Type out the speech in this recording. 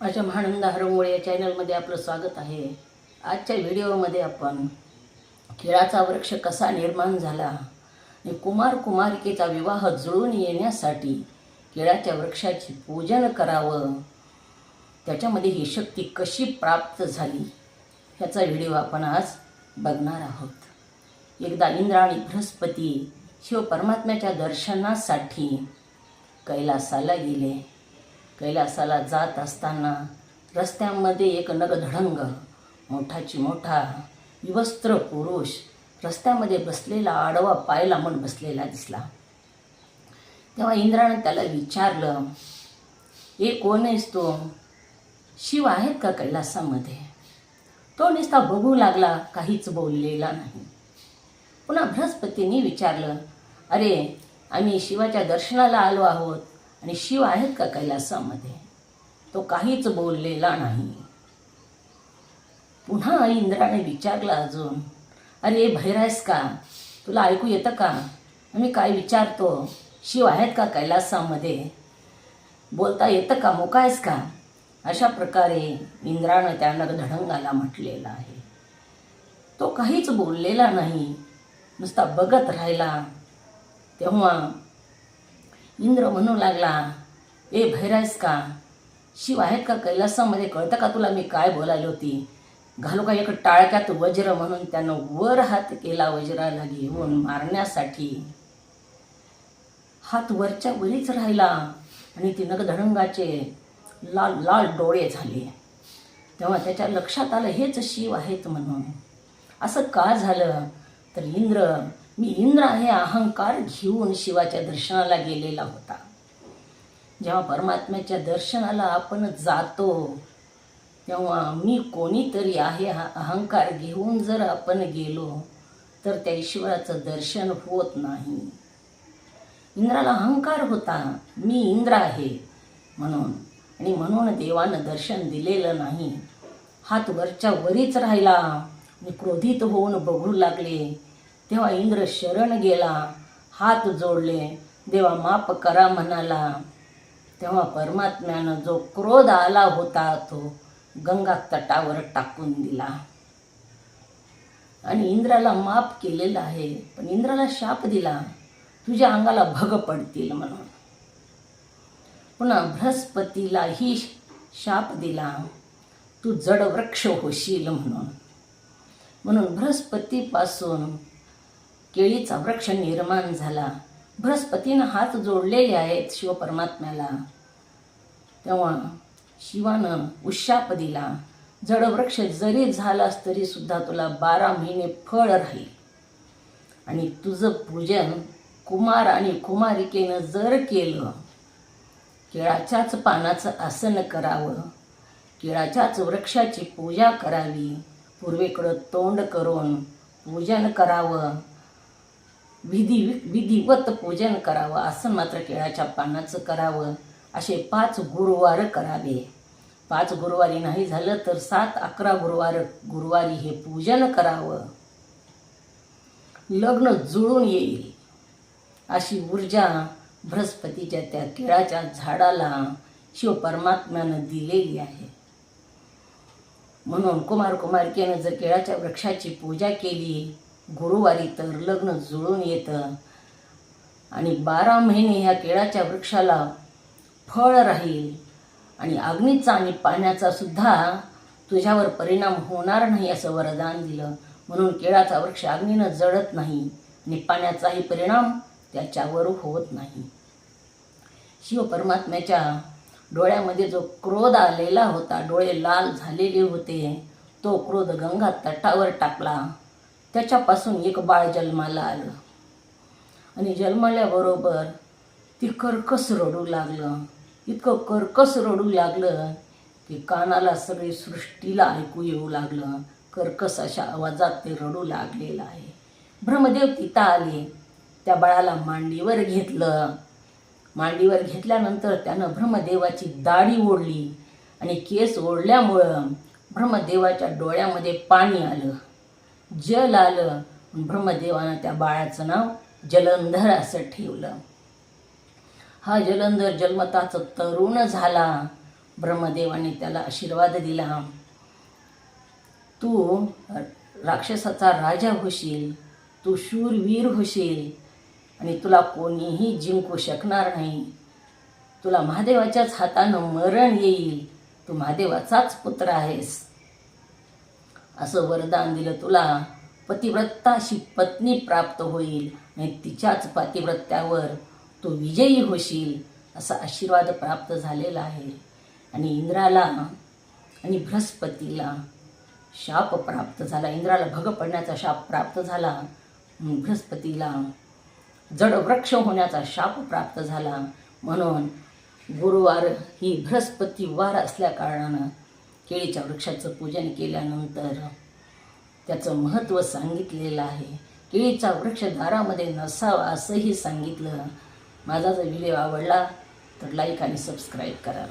माझ्या महानंद हरमोळे या चॅनलमध्ये आपलं स्वागत आहे. आजच्या व्हिडिओमध्ये आपण खेळाचा वृक्ष कसा निर्माण झाला आणि कुमार कुमारिकेचा विवाह जुळून येण्यासाठी केळाच्या वृक्षाची पूजन करावं त्याच्यामध्ये ही शक्ती कशी प्राप्त झाली ह्याचा व्हिडिओ आपण आज बघणार आहोत. एकदा इंद्र आणि बृहस्पती शिव परमात्म्याच्या दर्शनासाठी कैलासाला गेले. कैलासाला जात असताना रस्त्यामध्ये एक नगधडंग मोठाची मोठा विवस्त्र पुरुष रस्त्यामध्ये बसलेला आडवा पाय लांबून बसलेला दिसला. तेव्हा इंद्रानं त्याला विचारलं हे कोण आहेस तो? शिव आहेत का कैलासामध्ये? तो नुसता बघू लागला काहीच बोललेला नाही. पुन्हा बृहस्पतींनी विचारलं अरे आम्ही शिवाच्या दर्शनाला आलो आहोत. आणि शिव आहेत का कैलासामध्ये? तो काहीच बोललेला नाही. पुन्हा इंद्राने विचारलं अजून अरे भैरायस का? तुला ऐकू येतं का? आम्ही काय विचारतो? शिव आहेत का कैलासामध्ये? बोलता येतं का? मोकायस का? अशा प्रकारे इंद्रानं त्या नगधडंगाला म्हटलेला आहे. तो काहीच बोललेला नाही. नुसता बघत राहिला. तेव्हा इंद्र म्हणू लागला ए भैरायस का? शिव आहेत का कैलासामध्ये कळतं का तुला मी काय बोलायला होती? घालू का एक टाळक्यात वज्र म्हणून त्यानं वर हात केला वज्राला घेऊन मारण्यासाठी. हात वरच्या वरीच राहिला आणि ती नगधडंगाचे लाल लाल डोळे झाले. तेव्हा त्याच्या लक्षात आलं हेच शिव आहेत म्हणून. असं का झालं? तर इंद्र मी इंद्र आहे अहंकार घेऊन शिवाच्या दर्शनाला गेलेला होता. जेव्हा परमात्म्याच्या दर्शनाला आपण जातो तेव्हा मी कोणीतरी आहे हा अहंकार घेऊन जर आपण गेलो तर त्या ईश्वराचं दर्शन होत नाही. इंद्राला अहंकार होता मी इंद्र आहे म्हणून. आणि म्हणून देवानं दर्शन दिलेलं नाही. हात वरच्या वरीच राहिला आणि क्रोधित होऊन बघू लागले तेव्हा इंद्र शरण गेला हात जोडले. देवा माप करा म्हणाला. तेव्हा परमात्म्यानं जो क्रोध आला होता तो गंगा तटावर टाकून दिला. आणि इंद्राला माफ केलेलं आहे पण इंद्राला शाप दिला. तुझ्या अंगाला भग पडतील म्हणून. पुन्हा बृहस्पतीलाही शाप दिला. तू जड वृक्ष होशील म्हणून. म्हणून बृहस्पतीपासून केळीचा वृक्ष निर्माण झाला. बृहस्पतीनं हात जोडलेले आहेत शिवपरमात्म्याला. तेव्हा शिवानं उशाप दिला. जडवृक्ष जरी झालास तरी सुद्धा तुला बारा महिने फळ राहील. आणि तुझं पूजन कुमार आणि कुमारिकेनं जर केलं केळाच्याच पानाचं आसन करावं केळाच्याच वृक्षाची पूजा करावी पूर्वेकडं तोंड करून पूजन करावं विधी विधिवत पूजन करावं असं मात्र केळाच्या पानाचं करावं असे पाच गुरुवार करावे. पाच गुरुवारी नाही झालं तर सात अकरा गुरुवार गुरुवारी हे पूजन करावं. लग्न जुळून येईल. अशी ऊर्जा बृहस्पतीच्या त्या केळाच्या झाडाला शिवपरमात्म्यानं दिलेली आहे. म्हणून कुमार कुमारकेनं जर केळाच्या वृक्षाची पूजा केली गुरुवारी तर लग्न जुळून येतं. आणि बारा महिने ह्या केळाच्या वृक्षाला फळ राहील. आणि अग्नीचा आणि पाण्याचा सुद्धा तुझ्यावर परिणाम होणार नाही असं वरदान दिलं. म्हणून केळाचा वृक्ष अग्नीनं जळत नाही आणि पाण्याचाही परिणाम त्याच्यावर होत नाही. शिव परमात्म्याच्या डोळ्यामध्ये जो क्रोध आलेला होता डोळे लाल झालेले होते तो क्रोध गंगा तटावर टाकला. त्याच्यापासून एक बाळ जन्माला आलं. आणि जन्मल्याबरोबर ती कर्कस रडू लागलं. इतकं कर्कस रडू लागलं की कानाला सगळी सृष्टीला ऐकू येऊ लागलं. कर्कस अशा आवाजात ते रडू लागलेलं आहे. ब्रह्मदेव तिथं आले. त्या बाळाला मांडीवर घेतलं. मांडीवर घेतल्यानंतर त्यानं ब्रह्मदेवाची दाढी ओढली. आणि केस ओढल्यामुळं ब्रह्मदेवाच्या डोळ्यामध्ये पाणी आलं. जल आलं ब्रह्मदेवानं त्या बाळाचं नाव जलंधर असं ठेवलं. हा जलंधर जन्मताच तरुण झाला. ब्रह्मदेवाने त्याला आशीर्वाद दिला. तू राक्षसाचा राजा होशील. तू शूरवीर होशील. आणि तुला कोणीही जिंकू शकणार नाही. तुला महादेवाच्याच हातानं मरण येईल. तू महादेवाचाच पुत्र आहेस. असं वरदान दिलं तुला. पतिव्रताशी पत्नी प्राप्त होईल. आणि तिच्याच पतिव्रत्यावर तू विजयी होशील असा आशीर्वाद प्राप्त झालेला आहे. आणि इंद्राला आणि बृहस्पतीला शाप प्राप्त झाला. इंद्राला भग पडण्याचा शाप प्राप्त झाला. बृहस्पतीला जड वृक्ष होण्याचा शाप प्राप्त झाला. म्हणून गुरुवार ही बृहस्पतीवार असल्या कारणानं केळीच्या वृक्षाचं पूजन केल्यानंतर त्याचं महत्त्व सांगितलेलं आहे. केळीचा वृक्ष दारामध्ये नसावा असंही सांगितलं. माझा जर व्हिडिओ आवडला तर लाईक आणि सबस्क्राईब करा.